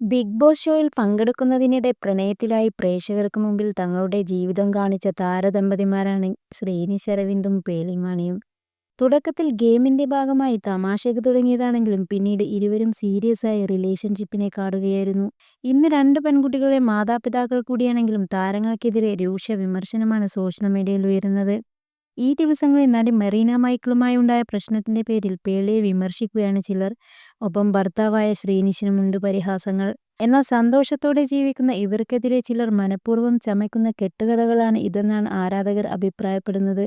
Big boss ഷോയിൽ പങ്കെടുക്കുന്നതിനിടെ പ്രണയത്തിലായി പ്രേക്ഷകർക്ക് മുമ്പിൽ തങ്ങളുടെ ജീവിതം കാണിച്ച താരദമ്പതിമാരാണ് ശ്രീനിഷ് അരവിന്ദും പേലിമാണിയും തുടക്കത്തിൽ ഗെയിമിന്റെ ഭാഗമായി തമാശയ്ക്ക് തുടങ്ങിയതാണെങ്കിലും പിന്നീട് ഇരുവരും സീരിയസ് ആയ റിലേഷൻഷിപ്പിനെ കാണുകയായിരുന്നു. ഇന്ന് രണ്ട് പെൺകുട്ടികളുടെ മാതാപിതാക്കൾ കൂടിയാണെങ്കിലും താരങ്ങൾക്കെതിരെ രൂക്ഷ വിമർശനമാണ് സോഷ്യൽ മീഡിയയിൽ ഉയരുന്നത്. ഈ ദിവസങ്ങളിൽ നടി മെറീന മൈക്കിളുമായി ഉണ്ടായ പ്രശ്നത്തിന്റെ പേരിൽ പേളിയെ വിമർശിക്കുകയാണ് ചിലർ. ഒപ്പം ഭർത്താവായ ശ്രീനിഷിനുമുണ്ട് പരിഹാസങ്ങൾ. എന്നാൽ സന്തോഷത്തോടെ ജീവിക്കുന്ന ഇവർക്കെതിരെ ചിലർ മനഃപൂർവം ചമയ്ക്കുന്ന കെട്ടുകഥകളാണ് ഇതെന്നാണ് ആരാധകർ അഭിപ്രായപ്പെടുന്നത്.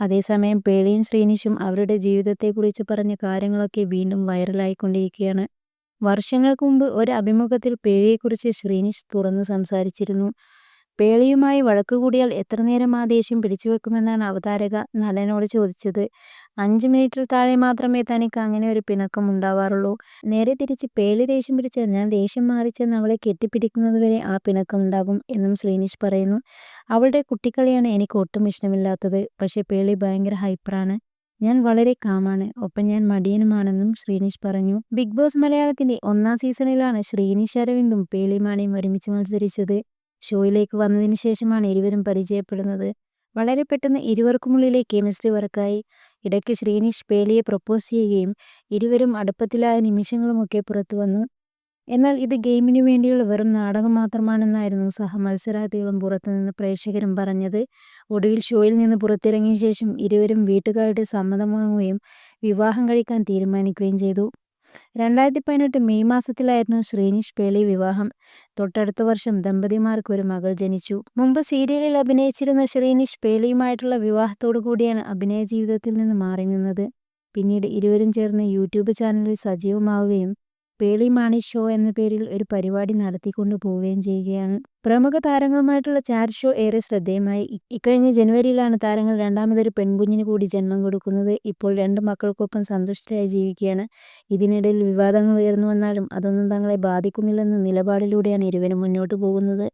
അതേസമയം പേളിയും ശ്രീനിഷും അവരുടെ ജീവിതത്തെക്കുറിച്ച് പറഞ്ഞ കാര്യങ്ങളൊക്കെ വീണ്ടും വൈറലായിക്കൊണ്ടിരിക്കുകയാണ്. വർഷങ്ങൾക്ക് മുമ്പ് ഒരു അഭിമുഖത്തിൽ പേളിയെക്കുറിച്ച് ശ്രീനിഷ് തുറന്ന് സംസാരിച്ചിരുന്നു. പേളിയുമായി വഴക്കുകൂടിയാൽ എത്രനേരം ആ ദേഷ്യം പിടിച്ചുവെക്കുമെന്നാണ് അവതാരക നടനോട് ചോദിച്ചത്. അഞ്ച് മിനിറ്റിൽ താഴെ മാത്രമേ തനിക്ക് അങ്ങനെ ഒരു പിണക്കം ഉണ്ടാവാറുള്ളൂ. നേരെ തിരിച്ച് പേളി ദേഷ്യം പിടിച്ചാൽ ഞാൻ ദേഷ്യം മാറിച്ചെന്ന് അവളെ കെട്ടിപ്പിടിക്കുന്നതുവരെ ആ പിണക്കം ഉണ്ടാകും എന്നും ശ്രീനിഷ് പറയുന്നു. അവളുടെ കുട്ടിക്കളിയാണ് എനിക്ക് ഒട്ടും ഇഷ്ടമില്ലാത്തത്. പക്ഷേ പേളി ഭയങ്കര ഹൈപ്പറാണ്. ഞാൻ വളരെ കാമാണ്. ഒപ്പം ഞാൻ മടിയനുമാണെന്നും ശ്രീനിഷ് പറഞ്ഞു. ബിഗ് ബോസ് മലയാളത്തിന്റെ ഒന്നാം സീസണിലാണ് ശ്രീനിഷ് അരവിന്ദും പേളിമാണിയും ഒരുമിച്ച് മത്സരിച്ചത്. ഷോയിലേക്ക് വന്നതിന് ശേഷമാണ് ഇരുവരും പരിചയപ്പെടുന്നത്. വളരെ പെട്ടെന്ന് ഇരുവർക്കുമുള്ളിലെ കെമിസ്ട്രി വർക്കായി. ഇടയ്ക്ക് ശ്രീനിഷ് പേലിയെ പ്രപ്പോസ് ചെയ്യുകയും ഇരുവരും അടുപ്പത്തിലായ നിമിഷങ്ങളുമൊക്കെ പുറത്തു വന്നു എന്നാൽ ഇത് ഗെയിമിന് വേണ്ടിയുള്ള വെറും നാടകം മാത്രമാണെന്നായിരുന്നു സഹ മത്സരാർത്ഥികളും പുറത്തുനിന്ന് പ്രേക്ഷകരും പറഞ്ഞത്. ഒടുവിൽ ഷോയിൽ നിന്ന് പുറത്തിറങ്ങിയ ശേഷം ഇരുവരും വീട്ടുകാരുടെ സമ്മതം വാങ്ങുകയും വിവാഹം കഴിക്കാൻ തീരുമാനിക്കുകയും ചെയ്തു. രണ്ടായിരത്തി പതിനെട്ട് മെയ് മാസത്തിലായിരുന്നു ശ്രീനിഷ് പേളി വിവാഹം. തൊട്ടടുത്ത വർഷം ദമ്പതിമാർക്ക് ഒരു മകൾ ജനിച്ചു. മുമ്പ് സീരിയലിൽ അഭിനയിച്ചിരുന്ന ശ്രീനിഷ് പേളിയുമായിട്ടുള്ള വിവാഹത്തോടുകൂടിയാണ് അഭിനയ ജീവിതത്തിൽ നിന്ന് മാറി നിന്നത് പിന്നീട് ഇരുവരും ചേർന്ന് യൂട്യൂബ് ചാനലിൽ സജീവമാവുകയും പേളി മാണി ഷോ എന്ന പേരിൽ ഒരു പരിപാടി നടത്തിക്കൊണ്ടു പോവുകയും ചെയ്യുകയാണ്. പ്രമുഖ താരങ്ങളുമായിട്ടുള്ള ചാറ്റ് ഷോ ഏറെ ശ്രദ്ധേയമായി. ഇക്കഴിഞ്ഞ ജനുവരിയിലാണ് താരങ്ങൾ രണ്ടാമതൊരു പെൺകുഞ്ഞിന് കൂടി ജന്മം കൊടുക്കുന്നത്. ഇപ്പോൾ രണ്ട് മക്കൾക്കൊപ്പം സന്തുഷ്ടരായി ജീവിക്കുകയാണ്. ഇതിനിടയിൽ വിവാദങ്ങൾ ഉയർന്നു വന്നാലും അതൊന്നും തങ്ങളെ ബാധിക്കുന്നില്ലെന്ന നിലപാടിലൂടെയാണ് ഇരുവരും മുന്നോട്ട് പോകുന്നത്.